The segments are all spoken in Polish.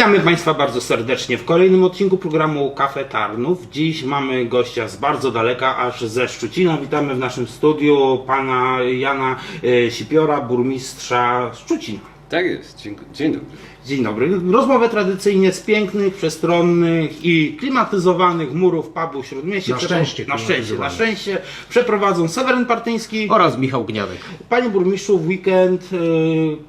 Witamy Państwa bardzo serdecznie w kolejnym odcinku programu Kafe Tarnów. Dziś mamy gościa z bardzo daleka, aż ze Szczucina. Witamy w naszym studiu pana Jana e, Sipiora, burmistrza Szczucina. Tak jest, dzień, dzień dobry. Dzień dobry. Rozmowę tradycyjnie z pięknych, przestronnych i klimatyzowanych murów pubu Śródmieście. Na szczęście Na szczęście, na klimatyzowanych. szczęście przeprowadzą Seweryn Partyński. oraz Michał Gniadek. Panie burmistrzu, w weekend y,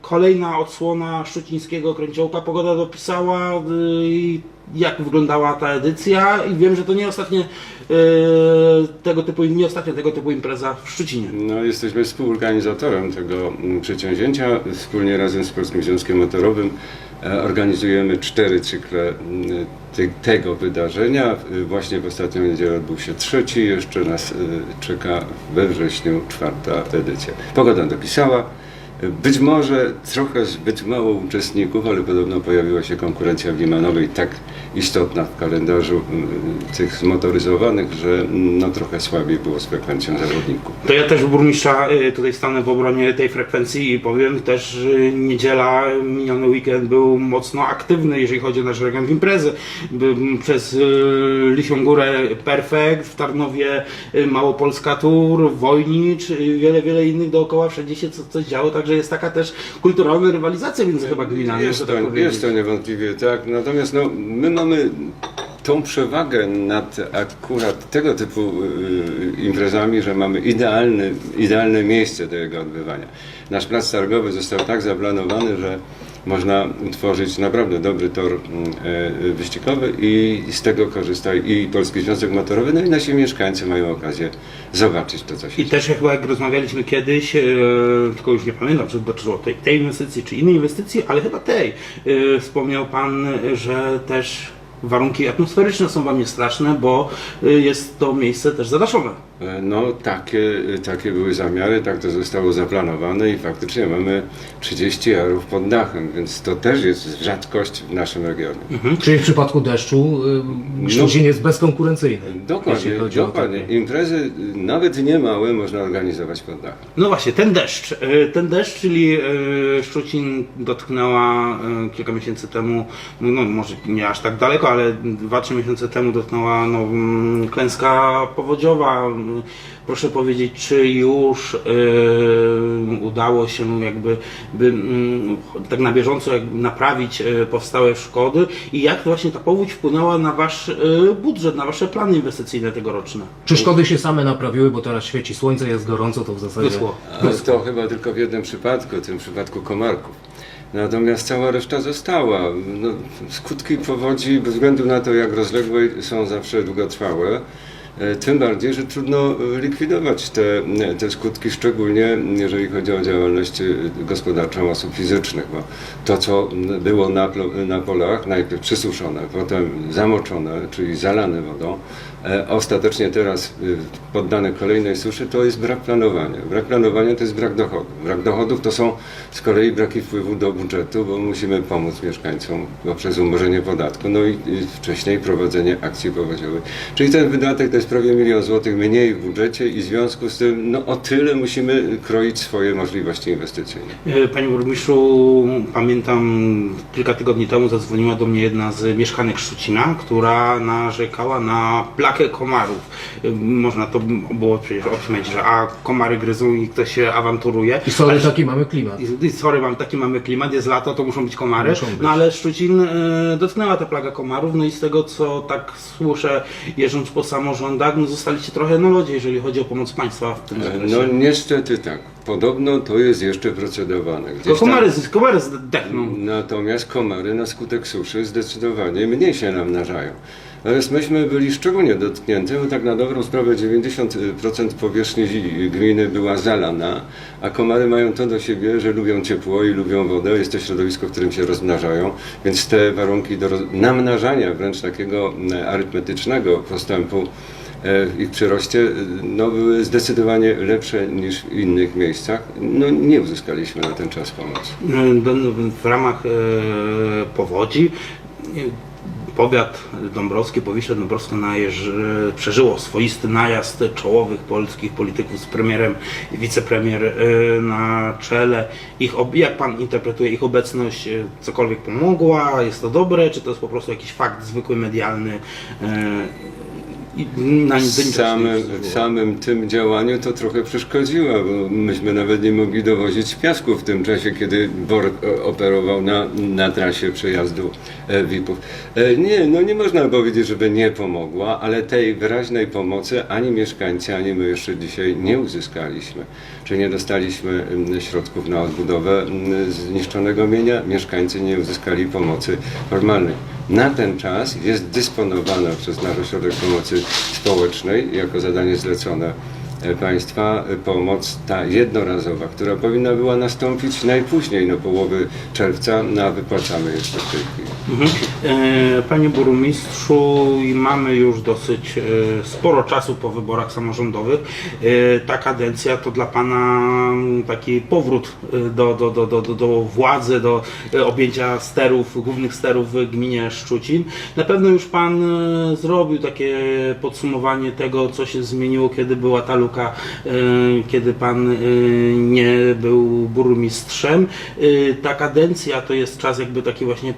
kolejna odsłona szczucińskiego kręciołka. Pogoda dopisała, y, i jak wyglądała ta edycja i wiem, że to nie ostatnie y, tego typu, nie ostatnia tego typu impreza w Szczucinie. No, jesteśmy współorganizatorem tego mm, przedsięwzięcia. Wspólnie razem z Polskim Związkiem Motorowym e, organizujemy cztery cykle mm, te, tego wydarzenia. Y, Właśnie w ostatnią niedzielę odbył się trzeci, jeszcze nas czeka we wrześniu czwarta edycja. Pogoda dopisała. Być może trochę zbyt mało uczestników, ale podobno pojawiła się konkurencja w Limanowej tak istotna w kalendarzu mm, tych zmotoryzowanych, że mm, no, trochę słabiej było z frekwencją zawodników. To ja też burmistrza y, tutaj stanę w obronie tej frekwencji i powiem też, niedziela, miniony weekend był mocno aktywny, jeżeli chodzi o nasz region w imprezy. Przez y, Lisią Górę Perfekt, w Tarnowie y, Małopolska Tour, Wojnicz, y, wiele, wiele innych dookoła, wszędzie się co, coś działo, także jest taka też kulturalna rywalizacja między chyba gminami. Jest muszę tak to, powiedzieć. jest to niewątpliwie tak. Natomiast no, my mamy tą przewagę nad akurat tego typu y, imprezami, że mamy idealny, idealne miejsce do jego odbywania. Nasz plac targowy został tak zaplanowany, że można utworzyć naprawdę dobry tor mm, e, wyścigowy i z tego korzysta i Polski Związek Motorowy, no i nasi mieszkańcy mają okazję zobaczyć to, co się I też chyba jak rozmawialiśmy kiedyś, e, tylko już nie pamiętam, czy dotyczyło tej, tej inwestycji, czy innej inwestycji, ale chyba tej. E, wspomniał Pan, że też warunki atmosferyczne są Wam niestraszne, bo e, jest to miejsce też zadaszone. E, No, takie, takie były zamiary, tak to zostało zaplanowane i faktycznie mamy 30 jarów pod dachem, więc to też jest rzadkość w naszym regionie. Czyli w przypadku deszczu y, Szczucin jest bezkonkurencyjny. Dokładnie, dokładnie. Imprezy y, nawet nie małe można organizować pod dachem. No właśnie, ten deszcz, ten deszcz, czyli Szczucin dotknęła kilka miesięcy temu, no może nie aż tak daleko, ale 2-3 miesiące temu dotknęła no, mm, klęska powodziowa. Proszę powiedzieć, czy już e, udało się jakby by, mm, tak na bieżąco jakby naprawić e, powstałe szkody i jak właśnie ta powódź wpłynęła na Wasz e, budżet, na Wasze plany inwestycyjne tegoroczne? Czy szkody się same naprawiły, bo teraz świeci słońce, jest gorąco, to w zasadzie... Wyschło. To chyba tylko w jednym przypadku, w tym przypadku komarków. Natomiast cała reszta została. No, skutki powodzi, bez względu na to, jak rozległe są zawsze długotrwałe, e, tym bardziej, że trudno e, likwidować te, te skutki, szczególnie jeżeli chodzi o działalność e, gospodarczą osób fizycznych, bo to, co było na, na polach, najpierw przysuszone, potem zamoczone, czyli zalane wodą, e, ostatecznie teraz y, poddane kolejnej suszy, to jest brak planowania. Brak planowania to jest brak dochodów. Brak dochodów to są z kolei braki wpływu do budżetu, bo musimy pomóc mieszkańcom poprzez umorzenie podatku, no i, wcześniej prowadzenie akcji powodziowej. Czyli ten wydatek to jest prawie milion złotych mniej w budżecie i w związku z tym no, o tyle musimy kroić swoje możliwości inwestycyjne. E, Panie burmistrzu, pamiętam kilka tygodni temu zadzwoniła do mnie jedna z mieszkanek Szczucina, która narzekała na plakę komarów. E, Można to było przecież obśmiać, że a komary gryzą i ktoś się awanturuje. I sorry, Ale- taki mamy klimat. i- i sorry, mam taki mamy klimat, jest lato, to muszą być komary. Muszą być. No ale Szczucin e, dotknęła ta plaga komarów, no i z tego co tak słyszę, jeżdżąc po samorządach, no zostaliście trochę na lodzie, jeżeli chodzi o pomoc państwa w tym zakresie. No niestety tak. Podobno to jest jeszcze procedowane. Gdzieś Tylko tam- komary, z- komary zdechną. Natomiast komary na skutek suszy zdecydowanie mniej się namnażają. Natomiast myśmy byli szczególnie dotknięci, bo tak na dobrą sprawę 90% powierzchni gminy była zalana, a komary mają to do siebie, że lubią ciepło i lubią wodę, jest to środowisko, w którym się rozmnażają, więc te warunki do namnażania wręcz takiego e, arytmetycznego postępu e, ich przyroście e, no, były zdecydowanie lepsze niż w innych miejscach. No, nie uzyskaliśmy na ten czas pomocy. w ramach e, powodzi powiat dąbrowski, Powiśle Dąbrowskie przeżyło swoisty najazd czołowych polskich polityków z premierem i wicepremier e, na czele. Ich, jak pan interpretuje ich obecność? e, Cokolwiek pomogła? Jest to dobre? Czy to jest po prostu jakiś fakt zwykły, medialny? I na nic do W samym, w samym tym działaniu to trochę przeszkodziło, bo myśmy nawet nie mogli dowozić piasku w tym czasie, kiedy BOR e, operował na, na trasie przejazdu e, VIP-ów. E, Nie, no nie można powiedzieć, żeby nie pomogła, ale tej wyraźnej pomocy ani mieszkańcy, ani my jeszcze dzisiaj nie uzyskaliśmy. Czy nie dostaliśmy mm, środków na odbudowę mm, zniszczonego mienia, mieszkańcy nie uzyskali pomocy formalnej. Na ten czas jest dysponowana przez Nasz Ośrodek Pomocy Społecznej jako zadanie zlecone e, państwa e, pomoc ta jednorazowa, która powinna była nastąpić najpóźniej do połowy czerwca, no a wypłacamy jeszcze w tej chwili. E, Panie burmistrzu, mamy już dosyć e, sporo czasu po wyborach samorządowych. E, Ta kadencja to dla Pana mm, taki powrót do, do, do, do, do, władzy, do objęcia sterów, głównych sterów w gminie Szczucin. Na pewno już Pan zrobił takie podsumowanie tego, co się zmieniło, kiedy była ta luka, kiedy Pan nie był burmistrzem. Ta kadencja to jest czas jakby taki właśnie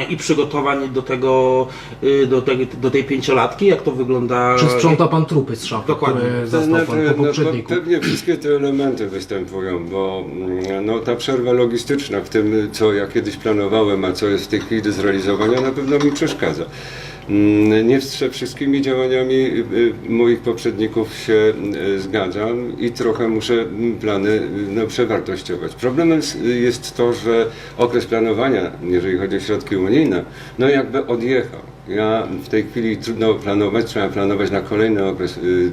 i przygotowań do tego, e, do, do tej pięciolatki, jak to wygląda. Czy sprząta pan trupy z szafy, Dokładnie. które pan po no, poprzedniku? pewnie wszystkie te elementy występują, bo mm, no, ta przerwa logistyczna w tym, co ja kiedyś planowałem, a co jest w tej chwili do zrealizowania, na pewno mi przeszkadza. Mm, Nie z wszystkimi działaniami y, y, moich poprzedników się y, zgadzam i trochę muszę mm, plany no, przewartościować. Problemem jest to, że okres planowania, jeżeli chodzi o środki unijne, no jakby odjechał. Ja w tej chwili trudno planować, trzeba planować na kolejny okres y, y,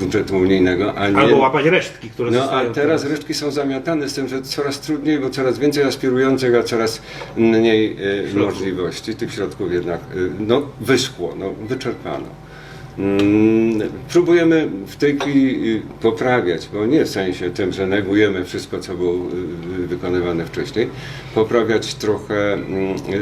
budżetu unijnego, a nie... Albo łapać resztki, które No a teraz resztki są zamiatane z tym, że coraz trudniej, bo coraz więcej aspirujących, a coraz mniej Środków. możliwości. Tych środków jednak no, wyschło, no, wyczerpano. Mm, Próbujemy w tej chwili y, poprawiać, bo nie w sensie tym, że negujemy wszystko, co było y, wykonywane wcześniej, poprawiać trochę mm, y,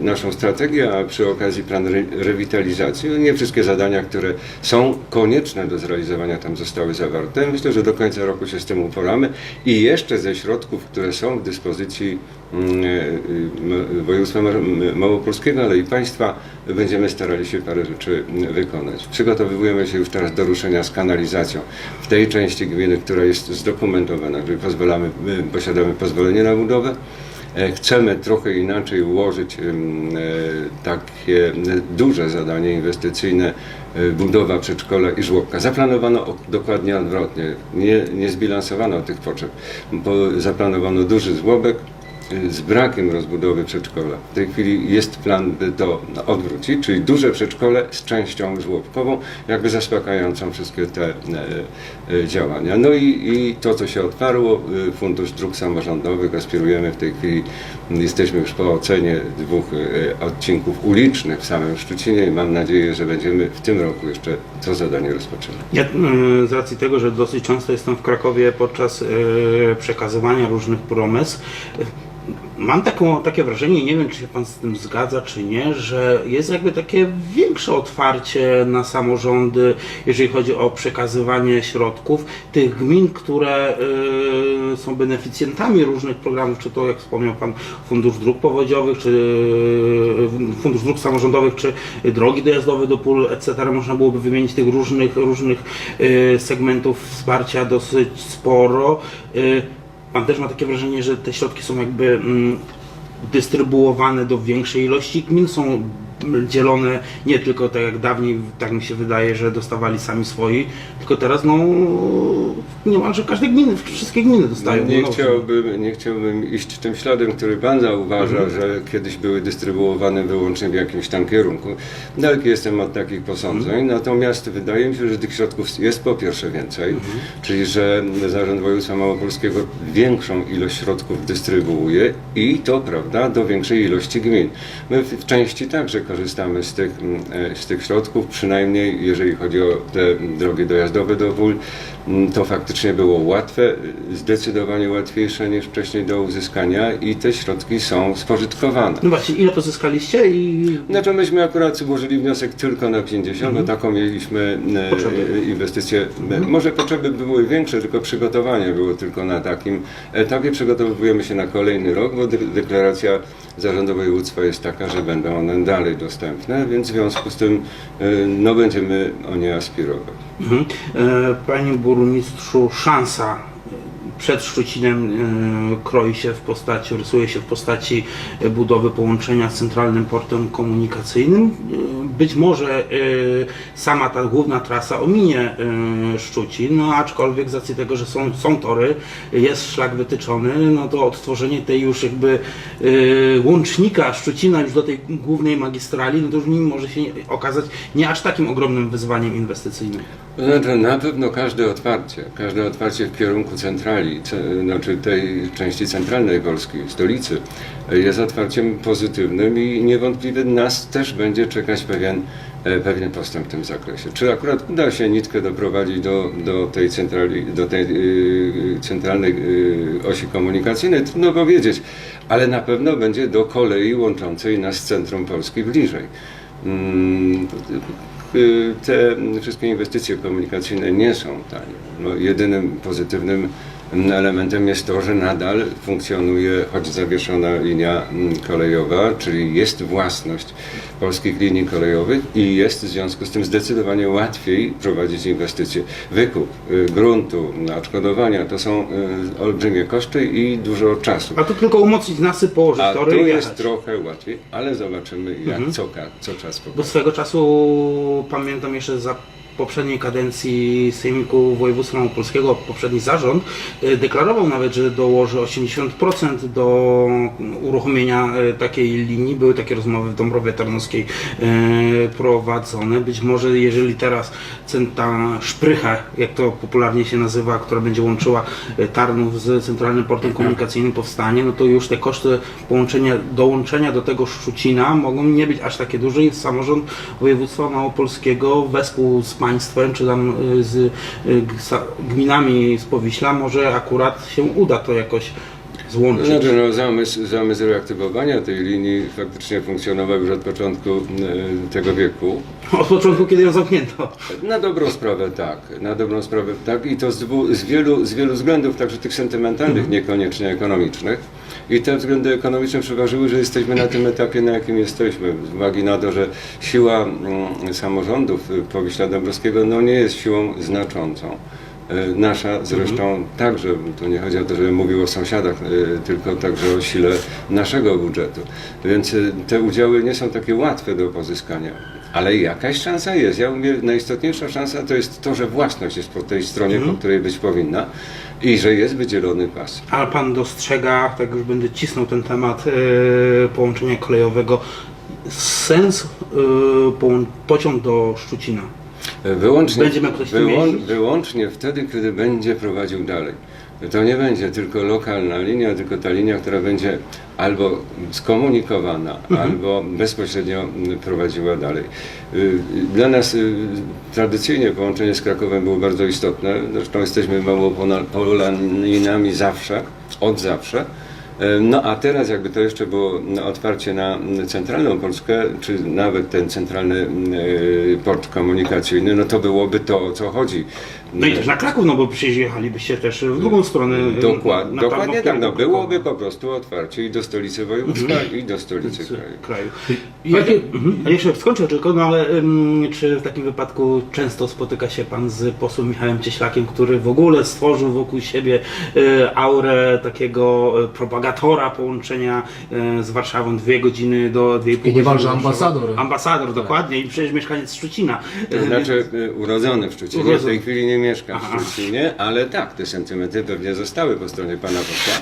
y, naszą strategię, a przy okazji plan re- rewitalizacji. No Nie wszystkie zadania, które są konieczne do zrealizowania tam zostały zawarte. Myślę, że do końca roku się z tym uporamy i jeszcze ze środków, które są w dyspozycji mm, y, y, województwa małopolskiego, ale i państwa, będziemy starali się parę rzeczy mm, wykonać. Przygotowujemy się już teraz do ruszenia z kanalizacją w tej części gminy, która jest zdokumentowana, gdzie pozwalamy, my posiadamy pozwolenie na budowę. E, Chcemy trochę inaczej ułożyć e, takie duże zadanie inwestycyjne, e, budowa przedszkola i żłobka. Zaplanowano dokładnie odwrotnie, nie, nie zbilansowano tych potrzeb, bo zaplanowano duży żłobek, z brakiem rozbudowy przedszkola. W tej chwili jest plan, by to odwrócić, czyli duże przedszkole z częścią żłobkową, jakby zaspokajającą wszystkie te e, e, działania. No i, i to, co się otwarło, y, Fundusz Dróg Samorządowych, aspirujemy w tej chwili, jesteśmy już po ocenie dwóch e, odcinków ulicznych w samym Szczucinie i mam nadzieję, że będziemy w tym roku jeszcze to zadanie rozpoczynać. Ja z racji tego, że dosyć często jestem w Krakowie podczas y, przekazywania różnych promes, mam taką, takie wrażenie, nie wiem czy się Pan z tym zgadza czy nie, że jest jakby takie większe otwarcie na samorządy, jeżeli chodzi o przekazywanie środków tych gmin, które y, są beneficjentami różnych programów, czy to jak wspomniał Pan Fundusz Dróg Powodziowych, czy y, Fundusz Dróg Samorządowych, czy drogi dojazdowe do pól, etc. Można byłoby wymienić tych różnych, różnych y, segmentów wsparcia dosyć sporo. Y, Pan też ma takie wrażenie, że te środki są jakby mm, dystrybuowane do większej ilości gmin, są dzielone nie tylko tak jak dawniej, tak mi się wydaje, że dostawali sami swoi, tylko teraz no niemalże każde gminy, wszystkie gminy dostają. No, nie, no, chciałbym, nie chciałbym iść tym śladem, który Pan zauważa, że kiedyś były dystrybuowane wyłącznie w jakimś tam kierunku. Daleki jestem od takich posądzeń, natomiast wydaje mi się, że tych środków jest po pierwsze więcej, czyli że Zarząd Województwa Małopolskiego większą ilość środków dystrybuuje i to prawda do większej ilości gmin. My w części także korzystamy z tych, mm, e, z tych środków, przynajmniej jeżeli chodzi o te drogi dojazdowe do Wól, mm, to faktycznie było łatwe, zdecydowanie łatwiejsze niż wcześniej do uzyskania i te środki są spożytkowane. No właśnie, ile pozyskaliście i Znaczy myśmy akurat złożyli wniosek tylko na 50, bo taką mieliśmy e, Potrzeby. inwestycję. E, Może potrzeby były większe, tylko przygotowanie było tylko na takim etapie. Przygotowujemy się na kolejny rok, bo de- deklaracja zarządu województwa jest taka, że będą one dalej dostępne, więc w związku z tym e, no, będziemy o nie aspirować. Mhm. E, Panie burmistrzu, szansa przed Szczucinem e, kroi się w postaci, rysuje się w postaci budowy połączenia z centralnym portem komunikacyjnym. Być może e, sama ta główna trasa ominie e, Szczucin, no aczkolwiek z racji tego, że są, są tory, jest szlak wytyczony, no to odtworzenie tej już jakby e, łącznika Szczucina już do tej głównej magistrali, no to już może się okazać nie aż takim ogromnym wyzwaniem inwestycyjnym. Znaczy, na pewno każde otwarcie, każde otwarcie w kierunku centrali, ce, znaczy tej części centralnej Polski, stolicy, jest otwarciem pozytywnym i niewątpliwie nas też będzie czekać pewien, e, pewien postęp w tym zakresie. Czy akurat uda się nitkę doprowadzić do, do tej centrali, do tej y, centralnej y, osi komunikacyjnej, trudno powiedzieć, ale na pewno będzie do kolei łączącej nas z centrum Polski bliżej. Mm, y, te wszystkie inwestycje komunikacyjne nie są tanie. No, jedynym pozytywnym elementem jest to, że nadal funkcjonuje, choć zawieszona linia mm, kolejowa, czyli jest własność polskich linii kolejowych i jest w związku z tym zdecydowanie łatwiej prowadzić inwestycje. Wykup y, gruntu, odszkodowania to są y, olbrzymie koszty i dużo czasu. A tu tylko umocnić nasyp, położyć A tory tu jest trochę łatwiej, ale zobaczymy jak co, ka- co czas pokaże. Bo swego czasu pamiętam jeszcze za poprzedniej kadencji Sejmiku Województwa Małopolskiego, poprzedni zarząd y, deklarował nawet, że dołoży 80% do uruchomienia y, takiej linii. Były takie rozmowy w Dąbrowie Tarnowskiej y, prowadzone. Być może jeżeli teraz ta szprycha, jak to popularnie się nazywa, która będzie łączyła Tarnów z Centralnym Portem Komunikacyjnym powstanie, no to już te koszty połączenia, dołączenia do tego Szczucina mogą nie być aż takie duże i samorząd województwa małopolskiego wespół z państwem, czy tam y, z y, gminami z Powiśla może akurat się uda to jakoś złączyć. Znaczy, no, zamysł, zamysł reaktywowania tej linii faktycznie funkcjonował już od początku e, tego wieku. Od początku, kiedy ją zamknięto. Na dobrą sprawę tak, na dobrą sprawę tak i to z, dwu, z, wielu, z wielu względów, także tych sentymentalnych, niekoniecznie ekonomicznych. I te względy ekonomiczne przeważyły, że jesteśmy na tym etapie, na jakim jesteśmy. Z uwagi na to, że siła mm, samorządów y, Powiśla Dąbrowskiego no, nie jest siłą znaczącą. E, Nasza zresztą także, to nie chodzi o to, żebym mówił o sąsiadach, e, tylko także o sile naszego budżetu. Więc e, te udziały nie są takie łatwe do pozyskania. Ale jakaś szansa jest. Ja mówię, najistotniejsza szansa to jest to, że własność jest po tej stronie, po której być powinna i że jest wydzielony pas. Ale pan dostrzega, tak już będę cisnął ten temat y, połączenia kolejowego, sens y, połą- pociąg do Szczucina. Wyłącznie, jeździć? wyłącznie wtedy, kiedy będzie prowadził dalej. To nie będzie tylko lokalna linia, tylko ta linia, która będzie albo skomunikowana, Mhm. albo bezpośrednio prowadziła dalej. Y, Dla nas y, tradycyjnie połączenie z Krakowem było bardzo istotne. Zresztą jesteśmy małopolanami zawsze, od zawsze. E, No a teraz jakby to jeszcze było otwarcie na centralną Polskę, czy nawet ten centralny mm, e, port komunikacyjny, no to byłoby to, o co chodzi. No i też na Kraków, no bo przecież jechalibyście też w drugą stronę. y, Dokład, na dokładnie tak, no byłoby po prostu otwarcie i do stolicy województwa i do stolicy kraju. kraju. Jakie, mhm. A jeszcze skończę tylko, no ale ym, czy w takim wypadku często spotyka się Pan z posłem Michałem Cieślakiem, który w ogóle stworzył wokół siebie y, aurę takiego y, propagatora połączenia y, z Warszawą dwie godziny do dwie i pół niemalże godziny do Warszawy. ambasador. Ambasador, dokładnie i przecież mieszkaniec Szczucina. To znaczy y, urodzony w Szczecinie, w Urodzony. tej chwili nie mieszka w Szczecinie, ale tak, te sentymenty pewnie zostały po stronie pana posła.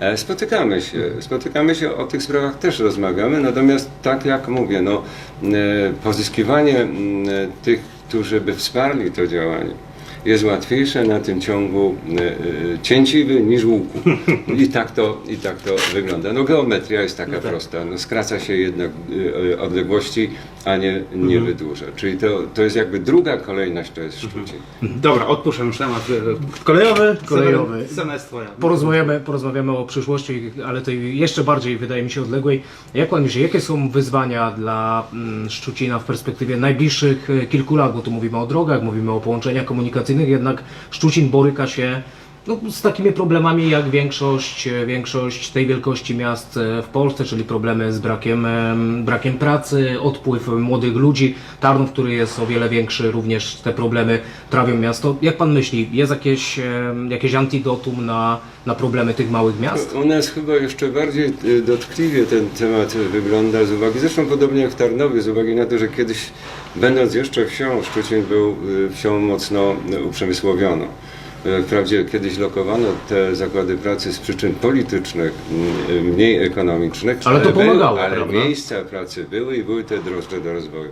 E, Spotykamy się, spotykamy się, o tych sprawach też rozmawiamy, natomiast tak jak mówię, no, e, pozyskiwanie mm, tych, którzy by wsparli to działanie jest łatwiejsze na tym ciągu e, e, cięciwy niż łuku. I tak to, i tak to wygląda. No geometria jest taka prosta. No, skraca się jednak e, odległości, a nie, nie wydłuża. Czyli to, to jest jakby druga kolejność, to jest Szczucin. Dobra, odpuszczam już temat kolejowy. Kolejowy. Scena jest twoja. Porozmawiamy, porozmawiamy o przyszłości, ale tej jeszcze bardziej, wydaje mi się, odległej. Jak Pan myśli, jakie są wyzwania dla mm, Szczucina w perspektywie najbliższych kilku lat? Bo tu mówimy o drogach, mówimy o połączeniach komunikacyjnych, jednak Szczucin boryka się no, z takimi problemami jak większość, e, większość tej wielkości miast e, w Polsce, czyli problemy z brakiem, em, brakiem pracy, odpływ młodych ludzi. Tarnów, który jest o wiele większy, również te problemy trawią miasto. Jak Pan myśli, jest jakieś, jakieś antidotum na, na problemy tych małych miast? U nas chyba jeszcze bardziej dotkliwie ten temat wygląda z uwagi, zresztą podobnie jak w Tarnowie, z uwagi na to, że kiedyś, będąc jeszcze wsią, Szczecin był wsią mocno uprzemysłowioną. Y, Wprawdzie kiedyś lokowano te zakłady pracy z przyczyn politycznych, mniej ekonomicznych, Ale to były- pomagało, ale prawda? miejsca pracy były i były te drożdże do rozwoju.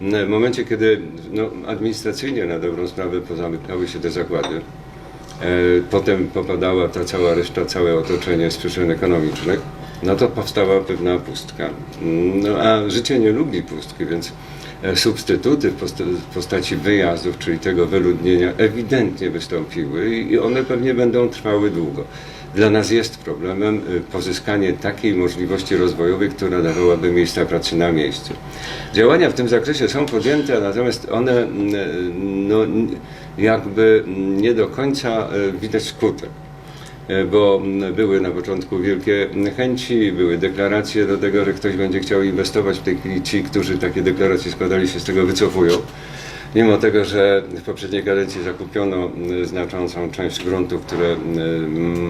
W momencie, kiedy no, administracyjnie na dobrą sprawę pozamykały się te zakłady, E, Potem popadała ta cała reszta, całe otoczenie z przyczyn ekonomicznych, no to powstała pewna pustka. No a życie nie lubi pustki, więc e, substytuty w posta- w postaci wyjazdów, czyli tego wyludnienia, ewidentnie wystąpiły i one pewnie będą trwały długo. Dla nas jest problemem y, pozyskanie takiej możliwości rozwojowej, która dawałaby miejsca pracy na miejscu. Działania w tym zakresie są podjęte, natomiast one mm, no, n- jakby nie do końca widać skutek. E, Bo były na początku wielkie chęci, były deklaracje do tego, że ktoś będzie chciał inwestować. W tej chwili ci, którzy takie deklaracje składali, się z tego wycofują. Mimo tego, że w poprzedniej kadencji zakupiono znaczącą część gruntów, które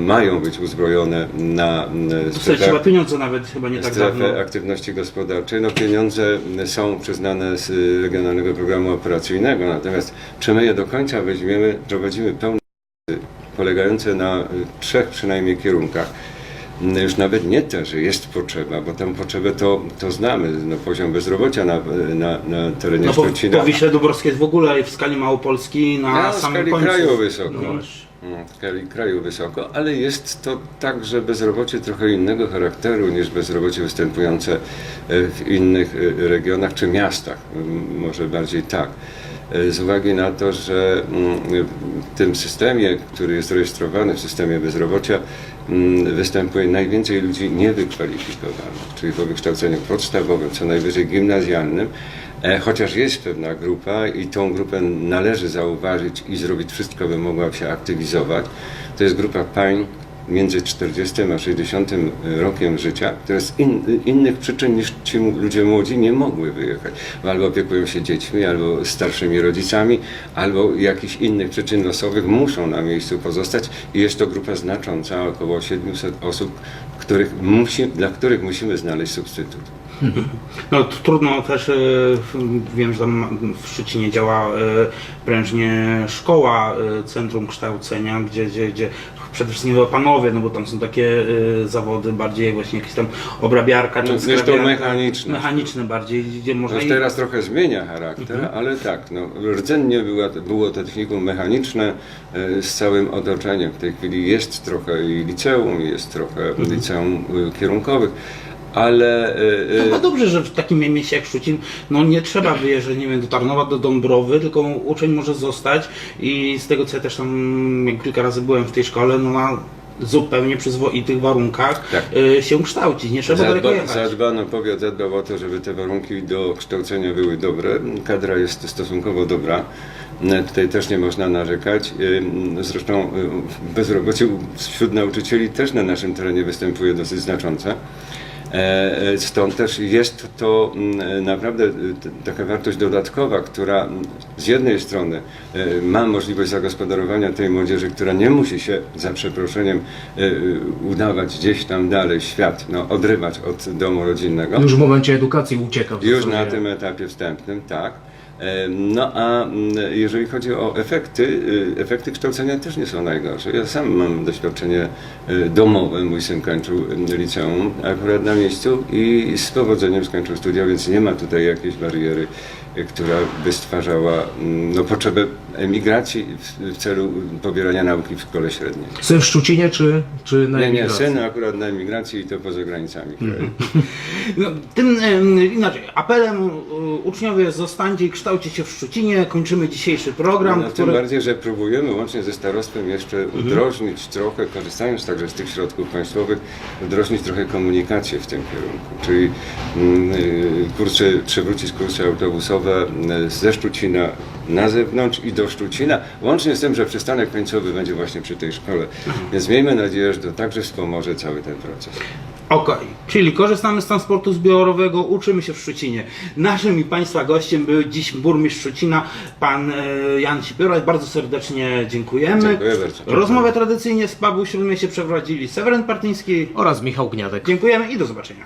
mają być uzbrojone na strefę, pieniądze nawet chyba nie tak strefę aktywności gospodarczej. No pieniądze są przyznane z y, Regionalnego Programu Operacyjnego, natomiast czy my je do końca weźmiemy, prowadzimy pełne polegające na y, trzech przynajmniej kierunkach. Mm, Już nawet nie te, że jest potrzeba, bo tam potrzebę to, to znamy, no, poziom bezrobocia na, na, na terenie No Szczecina. Powiśle Dąbrowskie jest w ogóle w skali Małopolski na w samym skali końcu. kraju wysoko. No. Mm, W skali kraju wysoko, ale jest to także bezrobocie trochę innego charakteru niż bezrobocie występujące e, w innych regionach czy miastach, m, może bardziej tak. E, Z uwagi na to, że mm, w tym systemie, który jest rejestrowany w systemie bezrobocia, mm, występuje najwięcej ludzi niewykwalifikowanych, czyli po wykształceniu podstawowym, co najwyżej gimnazjalnym, E, Chociaż jest pewna grupa i tą grupę należy zauważyć i zrobić wszystko, by mogła się aktywizować, to jest grupa pań między 40 a 60 rokiem życia, które z in, innych przyczyn niż ci ludzie młodzi nie mogły wyjechać. Bo albo opiekują się dziećmi, albo starszymi rodzicami, albo jakichś innych przyczyn losowych muszą na miejscu pozostać i jest to grupa znacząca, około 700 osób, których musi, dla których musimy znaleźć substytut. No trudno też, e, wiem, że tam w Szczecinie działa e, prężnie szkoła, e, centrum kształcenia, gdzie, gdzie, gdzie przede wszystkim chyba panowie, no bo tam są takie e, zawody bardziej właśnie jakieś tam obrabiarka, czy No, zresztą mechaniczne. Mechaniczne bardziej, gdzie można Już i- teraz trochę zmienia charakter, ale tak, no, rdzennie była, było to technikum mechaniczne e, z całym otoczeniem. W tej chwili jest trochę i liceum, jest trochę liceum e, kierunkowych, ale No, no dobrze, że w takim mieście jak Szczucin, no nie trzeba wyjeżdżać, nie wiem, do Tarnowa, do Dąbrowy, tylko uczeń może zostać i z tego co ja też tam kilka razy byłem w tej szkole, no na zupełnie przyzwoitych warunkach Tak. y, się kształcić, nie trzeba daleko zadba, jechać. zadbano, powiat zadbał o to, żeby te warunki do kształcenia były dobre. Kadra jest stosunkowo dobra. E, Tutaj też nie można narzekać. E, Zresztą bezrobocie wśród nauczycieli też na naszym terenie występuje dosyć znaczące. E, e, Stąd też jest to mm, naprawdę e, t- taka wartość dodatkowa, która mm, z jednej strony ma możliwość zagospodarowania tej młodzieży, która nie musi się za przeproszeniem udawać gdzieś tam dalej w świat, no, odrywać od domu rodzinnego. Już w momencie edukacji ucieka. w Już na tym etapie wstępnym, tak. E, No a mm, jeżeli chodzi o efekty, y, efekty kształcenia też nie są najgorsze. Ja sam mam doświadczenie y, domowe, mój syn kończył y, liceum akurat na miejscu i z powodzeniem skończył studia, więc nie ma tutaj jakiejś bariery która by stwarzała mm, no, potrzebę emigracji w, w celu pobierania nauki w szkole średniej. Syn w Szczucinie czy, czy na Nie, nie, emigracji? syn akurat na emigracji i to poza granicami kraju. No, tym inaczej, apelem uczniowie zostańcie i kształcie się w Szczucinie. Kończymy dzisiejszy program, No, Tym który... bardziej, że próbujemy łącznie ze starostwem jeszcze Mhm. udrożnić trochę, korzystając także z tych środków państwowych, udrożnić trochę komunikację w tym kierunku. Czyli mm, y, kursy, przywrócić kursy autobusowe y, ze Szczucina na zewnątrz i do Szczucina, łącznie z tym, że przystanek końcowy będzie właśnie przy tej szkole. Mhm. Więc miejmy nadzieję, że to także wspomoże cały ten proces. Okej, czyli korzystamy z transportu zbiorowego, uczymy się w Szczucinie. Naszym i Państwa gościem był dziś burmistrz Szczucina, pan e, Jan Sipiora. Bardzo serdecznie dziękujemy. Dziękuję bardzo. Rozmowę tradycyjnie z pubu Śródmieście przeprowadzili Seweryn Partyński. Oraz Michał Gniadek. Dziękujemy i do zobaczenia.